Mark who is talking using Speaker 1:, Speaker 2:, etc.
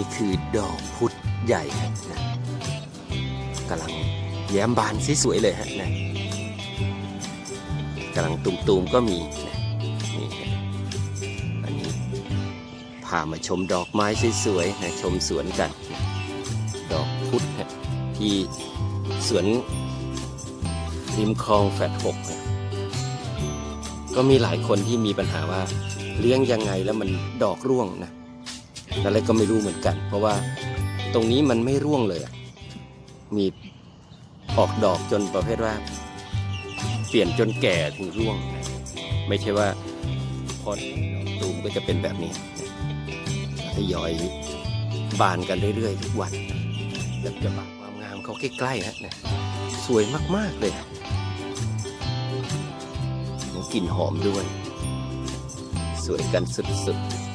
Speaker 1: นี่คือดอกพุธใหญ่นะกำลังแย้มบานสวยๆเลยฮะนะกำลังตุมๆก็มีนะนี่ฮะอันนี้พามาชมดอกไม้สวยๆนะชมสวนกันนะดอกพุธฮะที่สวนริมคลองแฟดหกนะก็มีหลายคนที่มีปัญหาว่าเลี้ยงยังไงแล้วมันดอกร่วงนะ อะไรก็ไม่รู้เหมือนกัน เพราะว่าตรงนี้มันไม่ร่วงเลยมีออกดอกจนประเภทว่า เปลี่ยนจนแก่ถึงร่วง ไม่ใช่ว่าพอตูมก็จะเป็นแบบนี้ทยอยบานกันเรื่อยๆทุกวันแบบจะบานความงามเขาใกล้ๆฮะนะสวยมากๆเลยกลิ่นหอมด้วย สวยกันสุดๆ